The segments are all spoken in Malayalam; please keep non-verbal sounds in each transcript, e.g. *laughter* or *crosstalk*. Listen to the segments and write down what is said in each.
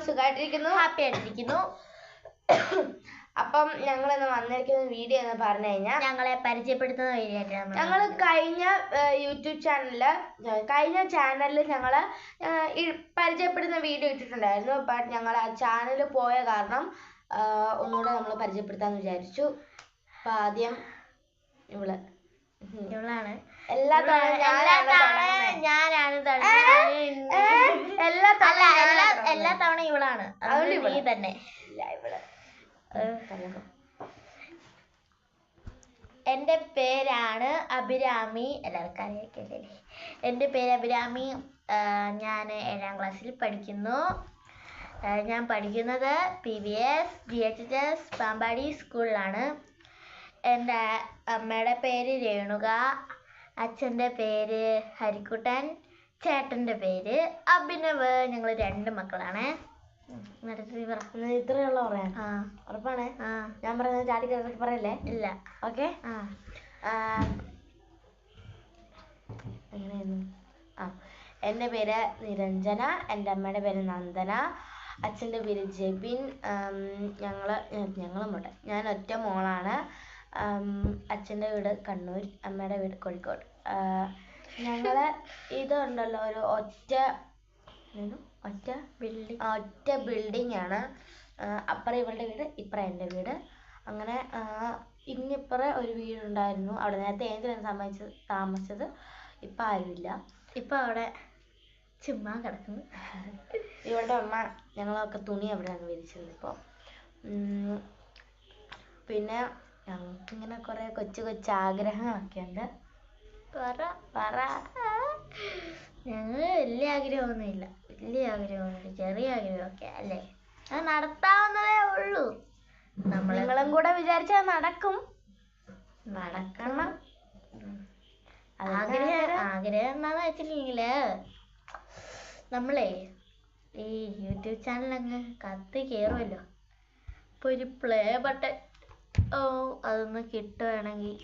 സുഖമായിട്ടിരിക്കുന്നു ഹാപ്പി ആയിട്ടിരിക്കുന്നു. *coughs* അപ്പം ഞങ്ങൾ ഇന്ന് വന്നിരിക്കുന്ന വീഡിയോ എന്ന് പറഞ്ഞു കഴിഞ്ഞാൽ ഞങ്ങളെ പരിചയപ്പെടുത്തുന്ന വഴിയായിട്ടാണ് ഞങ്ങൾ കഴിഞ്ഞ യൂട്യൂബ് ചാനലിൽ കഴിഞ്ഞ ചാനലിൽ ഞങ്ങൾ പരിചയപ്പെടുന്ന വീഡിയോ ഇട്ടിട്ടുണ്ടായിരുന്നു. ബട്ട് ഞങ്ങൾ ആ ചാനൽ പോയ കാരണം ഒന്നുകൂടെ നമ്മൾ പരിചയപ്പെടുത്താന്ന് വിചാരിച്ചു. അപ്പൊ ആദ്യം ഇവൾ. ഇവളാണ്. എല്ലാ തവണ എല്ലാ തവണ ഞാനാണ് എല്ലാ അല്ല തവണ എല്ലാ എല്ലാ തവണ ഇവളാണ്. അതുകൊണ്ട് നീ തന്നെ. എന്റെ പേരാണ് അഭിരാമി. എല്ലാവർക്കും അറിയാക്കല്ലേ എന്റെ പേര് അഭിരാമി. ഞാൻ ഏഴാം ക്ലാസ്സിൽ പഠിക്കുന്നു. ഞാൻ പഠിക്കുന്നത് P V S G H H S Pampady സ്കൂളിലാണ്. എന്റെ അമ്മയുടെ പേര് രേണുക. അച്ഛന്റെ പേര് ഹരിക്കുട്ടൻ ചേട്ടന്റെ പേര് അഭിനവ്. ഞങ്ങൾ രണ്ട് മക്കളാണ്. ഇത്രയുള്ള പറയാൻ. ഉറപ്പാണ്? ഞാൻ പറയുന്നത് ചാടി കയറി പറയല്ലേ? ഇല്ല. ഓക്കെ? ആ. എങ്ങനെയായിരുന്നു? ആ. എന്റെ പേര് നിരഞ്ജന. എന്റെ അമ്മയുടെ പേര് നന്ദന. അച്ഛന്റെ പേര് ജെബിൻ. ഞങ്ങൾ ഞങ്ങളുമുണ്ട് ഞാൻ ഒറ്റ മോളാണ്. അച്ഛന്റെ വീട് കണ്ണൂർ അമ്മയുടെ വീട് കോഴിക്കോട്. ഞങ്ങൾ ഇതുണ്ടല്ലോ ഒരു ഒറ്റ? ഒറ്റ ബിൽഡിംഗ് ഒറ്റ ബിൽഡിംഗ് ആണ് അപ്പുറം ഇവളുടെ വീട് ഇപ്പുറം എന്റെ വീട്. അങ്ങനെ ഇങ്ങിപ്പുറം ഒരു വീടുണ്ടായിരുന്നു. അവിടെ നേരത്തെ ഏഞ്ചലാണ് സമ്മതിച്ചത് താമസിച്ചത്? ഇപ്പം ആരുമില്ല. ഇപ്പൊ അവിടെ ചുമ്മാ കിടക്കുന്നു. ഇവളുടെ അമ്മ ഞങ്ങളൊക്കെ തുണി അവിടെ അവിടെയാണ് വിരിച്ചിരുന്നു ഇപ്പോൾ പിന്നെ ഞങ്ങൾക്കിങ്ങനെ കുറേ കൊച്ചു കൊച്ചു ആഗ്രഹങ്ങളൊക്കെ ഉണ്ട് പറ പറ. ഞങ്ങൾ വലിയ ആഗ്രഹമൊന്നുമില്ല. വലിയ ആഗ്രഹമൊന്നുമില്ല. ചെറിയ ആഗ്രഹമൊക്കെ അല്ലേ? അത് നടത്താവുന്നതേ ഉള്ളൂ. നമ്മളെ നിങ്ങളും കൂടെ വിചാരിച്ചാൽ നടക്കും. നടക്കണം. ആഗ്രഹം ആഗ്രഹം എന്താന്ന് വെച്ചിട്ടുണ്ടെങ്കിൽ നമ്മളെ ഈ യൂട്യൂബ് ചാനൽ അങ്ങ് കത്തി കയറുമല്ലോ അപ്പൊ ഒരു പ്ലേ ബട്ടൺ അതൊന്ന് കിട്ടുവാണെങ്കിൽ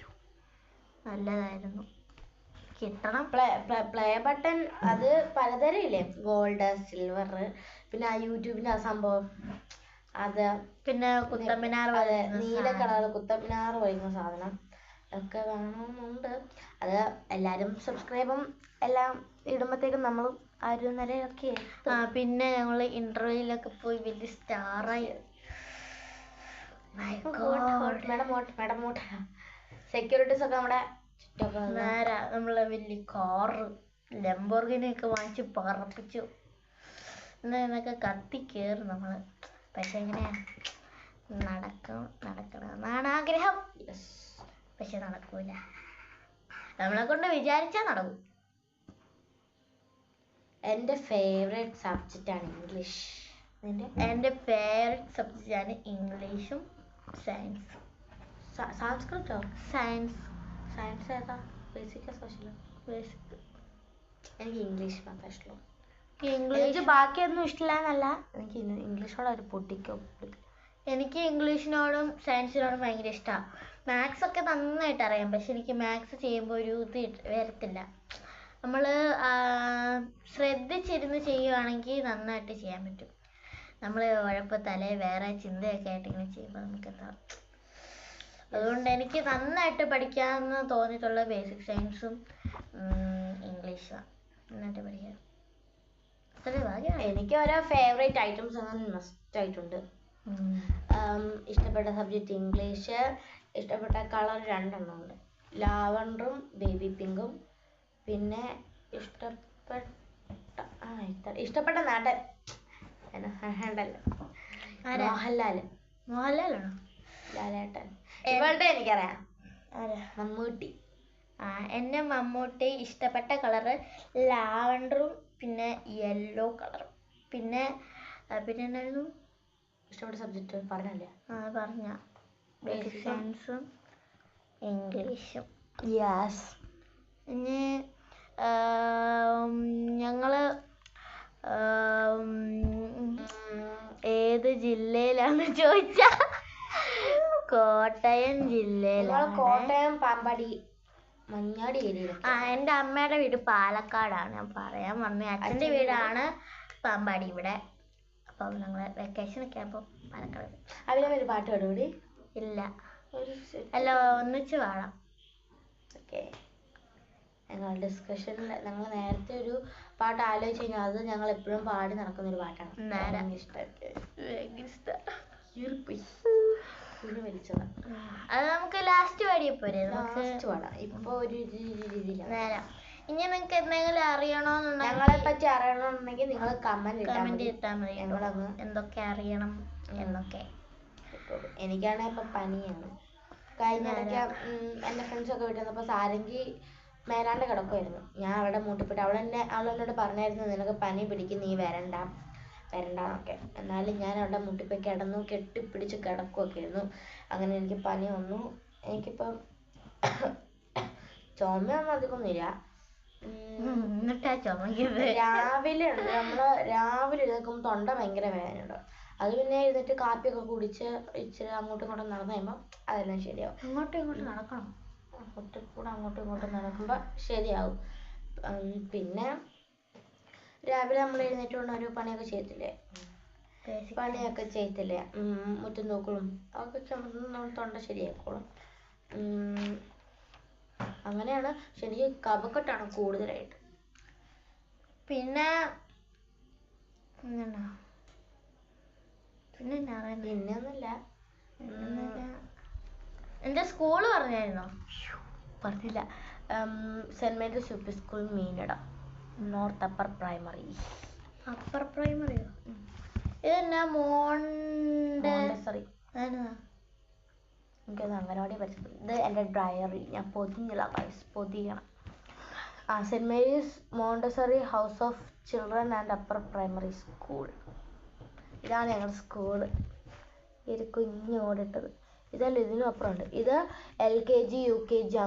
നല്ലതായിരുന്നു. കിട്ടണം. പ്ലേ പ്ലേ ബട്ടൺ അത് പലതരം ഇല്ലേ ഗോൾഡ് സിൽവർ പിന്നെ ആ യൂട്യൂബിന്റെ ആ സംഭവം. അത് പിന്നെ കുത്തമ്മിനാർ അതെ നീല. കളർ കുത്തപ്പിനാറ് പറയുന്ന സാധനം ഒക്കെ വേണമെന്നുണ്ട് അത് എല്ലാരും സബ്സ്ക്രൈബും എല്ലാം ഇടുമ്പോഴത്തേക്കും നമ്മളും ആ ഒരു നിലയിലൊക്കെ പിന്നെ ഞങ്ങൾ ഇന്റർവ്യൂലൊക്കെ പോയി വലിയ സ്റ്റാറായി സെക്യൂരിറ്റീസ് ഒക്കെ നമ്മുടെ നേരാ നമ്മളെ വലിയ കാറ് ലംബോർഗിനി ഒക്കെ വാങ്ങിച്ച് പറപ്പിച്ചു. എന്നാ എന്നൊക്കെ കത്തി കയറും നമ്മൾ. പക്ഷെ എങ്ങനെയാ നടക്കും നടക്കണം എന്നാണ് ആഗ്രഹം. പക്ഷെ നടക്കൂല. നമ്മളെ കൊണ്ട് വിചാരിച്ചാ നടക്കും. എന്റെ ഫേവറേറ്റ് സബ്ജക്റ്റ് ആണ് ഇംഗ്ലീഷ് എന്റെ എന്റെ ഫേവററ്റ് സബ്ജക്റ്റ് ആണ് ഇംഗ്ലീഷും സയൻസും സാംസ്കൃതോ സയൻസ് സയൻസ് ഏതാ ബേസിക് സോഷ്യലോ ബേസിക് എനിക്ക് ഇംഗ്ലീഷ് മാത്രമേ ഇഷ്ടമുള്ളൂ ഇംഗ്ലീഷ് ബാക്കിയൊന്നും ഇഷ്ടമില്ല എന്നല്ല എനിക്ക് ഇംഗ്ലീഷോട് ഒരു പൊട്ടിക്കോ. എനിക്ക് ഇംഗ്ലീഷിനോടും സയൻസിനോടും ഭയങ്കര ഇഷ്ടമാണ് മാത്സ് ഒക്കെ നന്നായിട്ട് അറിയാം. പക്ഷെ എനിക്ക് മാത്സ് ചെയ്യുമ്പോൾ ഒരു ഇത് വരത്തില്ല. നമ്മൾ ശ്രദ്ധിച്ചിരുന്ന് ചെയ്യുവാണെങ്കിൽ നന്നായിട്ട് ചെയ്യാൻ പറ്റും. നമ്മൾ ഉഴപ്പ് തലേ വേറെ ചിന്തയൊക്കെ ആയിട്ട് ഇങ്ങനെ ചെയ്യുമ്പോൾ നമുക്ക് എന്താ അതുകൊണ്ട് എനിക്ക് നന്നായിട്ട് പഠിക്കാമെന്ന് തോന്നിയിട്ടുള്ള ബേസിക് സയൻസും ഇംഗ്ലീഷുമാണ് നന്നായിട്ട് പഠിക്കാം. എനിക്ക് ഓരോ ഫേവറേറ്റ് ഐറ്റംസ് അങ്ങനെ മസ്റ്റ് ആയിട്ടുണ്ട്. ഇഷ്ടപ്പെട്ട സബ്ജക്റ്റ് ഇംഗ്ലീഷ് ഇഷ്ടപ്പെട്ട കളർ രണ്ടെണ്ണം ഉണ്ട്. ലാവണ്ടറും ബേബി പിങ്കും പിന്നെ ഇഷ്ടപ്പെട്ട ഇഷ്ടപ്പെട്ട നടൻ. ഉണ്ടല്ലോ ആരാ? മോഹൻലാൽ മോഹൻലാലാണോ? ലാലേട്ടൻ. ഇവളുടെ എനിക്കറിയാം. ആരാ? മമ്മൂട്ടി. ആ എന്റെ മമ്മൂട്ടി ഇഷ്ടപ്പെട്ട കളറ് ലാവണ്ടറും പിന്നെ യെല്ലോ കളറും. പിന്നെ ആ, പിന്നെ ഇഷ്ടപ്പെട്ട സബ്ജക്റ്റ് പറഞ്ഞല്ലേ? ആ പറഞ്ഞ. Basic Basic. സയൻസും ഇംഗ്ലീഷും യെസ് ഇനി ആം, ജില്ലയിലാന്ന് ചോദിച്ചാ. കോട്ടയം ജില്ലയിലാണ്. കോട്ടയം പാമ്പടി മഞ്ഞാടി ആ എന്റെ അമ്മയുടെ വീട് പാലക്കാടാണ്. ഞാൻ പറയാൻ വന്നത് അച്ഛന്റെ വീടാണ് പാമ്പാടി ഇവിടെ. അപ്പം ഞങ്ങൾ വെക്കേഷനൊക്കെ ആകുമ്പോൾ പാലക്കാട് അതിനെ ഒരു പാട്ട് പാടുകൂടി ഇല്ല. അല്ല ഒന്നിച്ച് പാടാം. ഓക്കെ ഞങ്ങൾ ഡിസ്കഷനിൽ ഞങ്ങൾ നേരത്തെ ഒരു പാട്ട് ആലോചിച്ച് കഴിഞ്ഞാൽ അത് ഞങ്ങൾ എപ്പോഴും പാടി നടക്കുന്ന ഒരു പാട്ടാണ് അത് നമുക്ക് ലാസ്റ്റ് പാടിയ പോരെ. ലാസ്റ്റ് പാടാം. ഇപ്പൊ ഒരു രീതിയിലാണ് ഇനി നിങ്ങൾക്ക് എന്തെങ്കിലും അറിയണോന്നുണ്ടെങ്കിൽ ഞങ്ങളെ പറ്റി അറിയണമെന്നുണ്ടെങ്കിൽ നിങ്ങൾ കമന്റ് ഇട്ടാൽ കമന്റ് മതി. ചെയ്താൽ മതി. ഞങ്ങളങ്ങ് എന്തൊക്കെ അറിയണം എന്നൊക്കെ. എനിക്കാണെങ്കിൽ ഇപ്പൊ പനിയാണ്. കഴിഞ്ഞ ഇടയ്ക്ക് എന്റെ ഫ്രണ്ട്സൊക്കെ വീട്ടിൽ വന്നപ്പോൾ സാരംഗി മേലാണ്ട് കിടക്കുമായിരുന്നു ഞാൻ അവിടെ മൂട്ടിപ്പെട്ട് അവൾ എന്നെ അവൾ എന്നോട് പറഞ്ഞായിരുന്നു നിനക്ക് പനി പിടിക്കും നീ വരണ്ട വരണ്ടാന്നൊക്കെ. എന്നാലും ഞാൻ അവിടെ മുട്ടിപ്പോയി കിടന്നു കെട്ടിപ്പിടിച്ച് കിടക്കുകയൊക്കെ ആയിരുന്നു അങ്ങനെ എനിക്ക് പനി വന്നു. എനിക്കിപ്പം ചുമയൊന്നും അധികമൊന്നുമില്ല. എന്നിട്ടാ ചുമക്കുന്നത് രാവിലെ ഉണ്ട്. നമ്മൾ രാവിലെ എഴുന്നേൽക്കുമ്പോൾ തൊണ്ട ഭയങ്കര വേദനയുണ്ട്. അത് പിന്നെ എഴുന്നേറ്റ് കാപ്പിയൊക്കെ കുടിച്ച് ഇച്ചിരി അങ്ങോട്ടും ഇങ്ങോട്ടും നടന്നു കഴിയുമ്പോൾ അതെല്ലാം ശരിയാവും. അങ്ങോട്ടും ഇങ്ങോട്ടും നടക്കണം. അങ്ങോട്ടും കൂടെ അങ്ങോട്ടും ഇങ്ങോട്ടും നടക്കുമ്പോൾ ശരിയാവും. ഉം, പിന്നെ രാവിലെ നമ്മൾ എഴുന്നേറ്റ് കൊണ്ട് ഒരു പണിയൊക്കെ ചെയ്യത്തില്ലേ. പണിയൊക്കെ ചെയ്യത്തില്ലേ? മുറ്റും നോക്കലും അതൊക്കെ നമ്മൾ തൊണ്ട ശരിയായിക്കോളും ഉം, അങ്ങനെയാണ് എനിക്ക് കഫക്കെട്ടാണ് കൂടുതലായിട്ട്. പിന്നെ പിന്നെ? പിന്നെ ഒന്നുമില്ല എന്റെ സ്കൂൾ പറഞ്ഞായിരുന്നോ? പറഞ്ഞില്ല. Saint Mary's U P school Meenada. North upper primary upper പ്രൈമറിയോ ഇതെന്നാ മോണ്ടെ? സോറി എനിക്ക് എനിക്കത് അംഗനവാടി പഠിച്ചത് ഇത് എന്റെ ഡയറി ഞാൻ പൊതിഞ്ഞില്ല ഗൈസ് പൊതിയണം. ആ saint Mary's Montessori house of children and upper primary school ഇതാണ് ഞങ്ങളുടെ സ്കൂൾ ഒരു കുഞ്ഞ് ഓടിട്ടത്. ഇതല്ല ഇതിനും അപ്പുറമുണ്ട്. ഇത് L K G U K G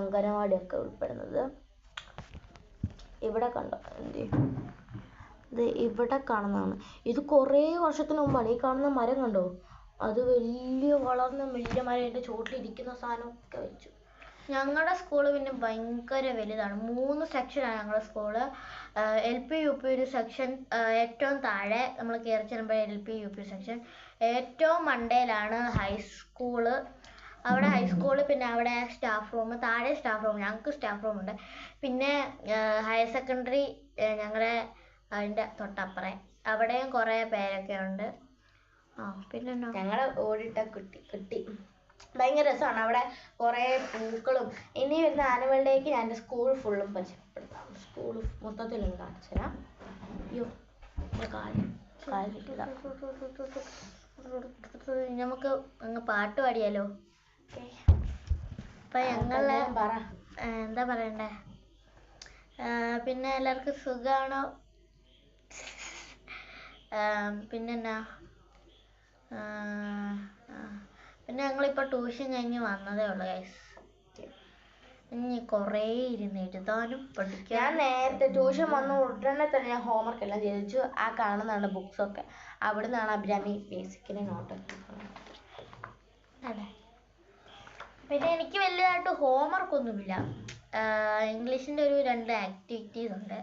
ഉൾപ്പെടുന്നത്. ഇവിടെ കണ്ടോ? എന്ത്? ഇത് ഇവിടെ കാണുന്നതാണ്. ഇത് കുറേ വർഷത്തിന് മുമ്പാണ്. ഈ കാണുന്ന മരം കണ്ടോ? അത് വലിയ വളർന്ന വലിയ മരം അതിന്റെ ചോട്ടിലിരിക്കുന്ന സാധനമൊക്കെ വെച്ചു. ഞങ്ങളുടെ സ്കൂൾ പിന്നെ ഭയങ്കര വലുതാണ്. മൂന്ന് സെക്ഷനാണ് ഞങ്ങളുടെ school L P U P ഒരു സെക്ഷൻ ഏറ്റവും താഴെ നമ്മൾ കയറി ചെല്ലുമ്പോൾ L P U P section ഏറ്റവും മണ്ടയിലാണ് ഹൈസ്കൂൾ അവിടെ ഹൈസ്കൂൾ പിന്നെ അവിടെ സ്റ്റാഫ് റൂം താഴെ സ്റ്റാഫ് റൂം ഞങ്ങൾക്ക് സ്റ്റാഫ് റൂം ഉണ്ട്. പിന്നെ ഹയർ സെക്കൻഡറി ഞങ്ങളുടെ അതിന്റെ തൊട്ടപ്പുറേ. അവിടെയും കുറേ പേരൊക്കെ ഉണ്ട്. ആ പിന്നെ ഞങ്ങളുടെ ഞങ്ങളെ ഓടിട്ട കുട്ടി കുട്ടി. ഭയങ്കര രസമാണ്. അവിടെ കുറേ പൂക്കളും ഇനി വരുന്ന ആനുവൽ ഡേക്ക് ഞാൻ എന്റെ സ്കൂൾ ഫുള്ളും പരിചയപ്പെടുത്താം. സ്കൂൾ മൊത്തത്തിലൊന്ന് കാണിച്ചു തരാം. അയ്യോ നമുക്ക് അങ്ങ് പാട്ട് പാടിയാലോ? അപ്പൊ ഞങ്ങൾ എന്താ പറയണ്ടേ? പിന്നെ എല്ലാവർക്കും സുഖാണോ? ആ, പിന്നെന്നാ. പിന്നെ ഞങ്ങളിപ്പോ ട്യൂഷൻ കഴിഞ്ഞ് വന്നതേ ഉള്ളു ഗൈസ് ഇനി കുറേ ഇരുന്ന് എഴുതാനും ഞാൻ നേരത്തെ ട്യൂഷൻ വന്ന ഉടനെ തന്നെ ഞാൻ ഹോംവർക്ക് എല്ലാം ചെയ്തു. ആ കാണുന്നതാണ് ബുക്സ് ഒക്കെ. അവിടെ നിന്നാണ് അഭിരാമി ബേസിക്കലി നോട്ട് അതെ പിന്നെ എനിക്ക് വലുതായിട്ട് ഹോംവർക്ക് ഒന്നുമില്ല. ഇംഗ്ലീഷിന്റെ ഒരു രണ്ട് ആക്ടിവിറ്റീസ് ഉണ്ട്.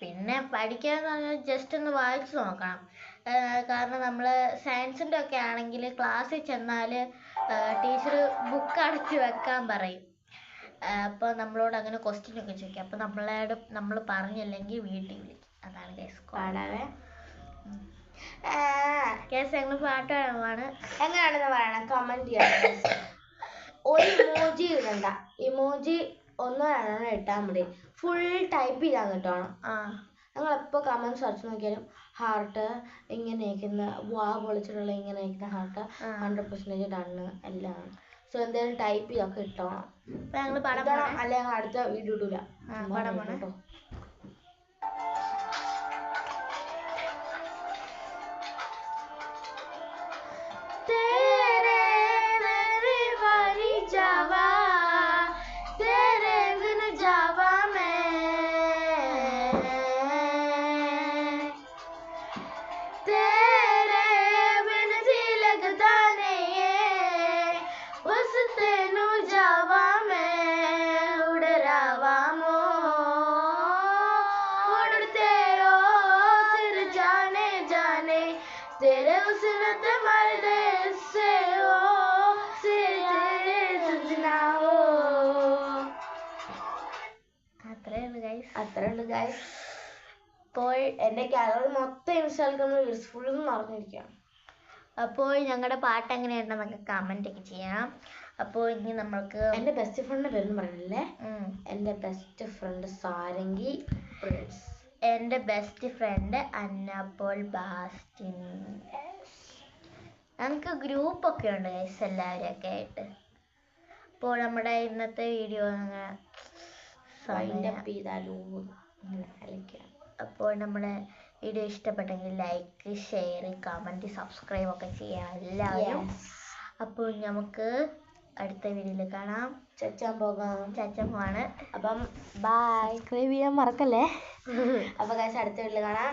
പിന്നെ പഠിക്കാന്ന് പറഞ്ഞാൽ ജസ്റ്റ് ഒന്ന് വായിച്ചു നോക്കണം. കാരണം നമ്മൾ സയൻസിന്റെ ഒക്കെ ആണെങ്കിൽ ക്ലാസ്സിൽ ചെന്നാൽ ടീച്ചർ ബുക്ക് അടച്ച് വെക്കാൻ പറയും. അപ്പോൾ നമ്മളോട് അങ്ങനെ ക്വസ്റ്റ്യൻ ഒക്കെ ചോദിക്കും. അപ്പോൾ നമ്മളോട് നമ്മൾ പറഞ്ഞില്ലെങ്കിൽ വീട്ടിൽ വിളിക്കും. അതാണ് കേസ് പാടാവേ കേസ് ഞങ്ങൾ പാട്ട് പാടുവാണ്. എങ്ങനെയാണെന്ന് പറയണം? കമന്റ് ചെയ്യണം ഒരു ഇമോജി ഇടണ്ട. ഇമോജി ഒന്നോ രണ്ടെണ്ണം ഇട്ടാൽ മതി. ഫുൾ ടൈപ്പ് ചെയ്താൽ കിട്ടണം. ആ. ഞങ്ങൾ എപ്പോൾ കമന്റ് സെർച്ച് നോക്കിയാലും ഹാർട്ട് ഇങ്ങനെ ഇരിക്കുന്ന വാ പൊളിച്ചിട്ടുള്ള ഇങ്ങനെ ഇരിക്കുന്ന ഹാർട്ട്. ഹൺഡ്രഡ് പെർസെന്റേജ് ഡണ്ണ് എല്ലാം സോ എന്തായാലും ടൈപ്പ് ചെയ്തൊക്കെ ഇട്ടോ അല്ലെങ്കിൽ ഞങ്ങൾ അടുത്ത വീഡിയോ ഇടൂല. കേട്ടോ. അത്രേ പോയി അപ്പോൾ എന്റെ ഗാലറി മൊത്തം ഇൻസ്റ്റാഗ്രാമിൽ യൂസ്ഫുൾ എന്ന് പറഞ്ഞിരിക്കുകയാണ്. അപ്പോൾ ഞങ്ങളുടെ പാട്ട് എങ്ങനെയുണ്ടെന്നൊക്കെ കമന്റ് ഒക്കെ ചെയ്യാം. അപ്പോൾ ഇനി നമ്മൾക്ക് എന്റെ ബെസ്റ്റ് ഫ്രണ്ടിന്റെ പേരൊന്നും പറയണില്ലേ? എന്റെ ബെസ്റ്റ് ഫ്രണ്ട് സാരംഗി പ്രിൻസ് എന്റെ ബെസ്റ്റ് ഫ്രണ്ട് അന്നപ്പോൾ ബാസ്റ്റിൻ. നമുക്ക് ഗ്രൂപ്പൊക്കെ ഉണ്ട് ഗൈസ് എല്ലാവരെയൊക്കെ ആയിട്ട്. അപ്പോൾ നമ്മുടെ ഇന്നത്തെ വീഡിയോ അങ്ങനെ വൈൻഡ് അപ്പ് ചെയ്താലോ. അലക്കാം. അപ്പോൾ നമ്മുടെ വീഡിയോ ഇഷ്ടപ്പെട്ടെങ്കിൽ ലൈക്ക് ഷെയർ കമന്റ് സബ്സ്ക്രൈബ് ഒക്കെ ചെയ്യണം എല്ലാവരും. അപ്പോൾ നമുക്ക് അടുത്ത വീഡിയോയിൽ കാണാം. ചച്ചാൻ പോകാം. ചച്ചമ്മാണ് അപ്പം ബൈ സബ്സ്ക്രൈബ് ചെയ്യാൻ മറക്കല്ലേ? *laughs* അപ്പൊ കാശ് അടുത്ത വീട്ടിൽ കാണാം.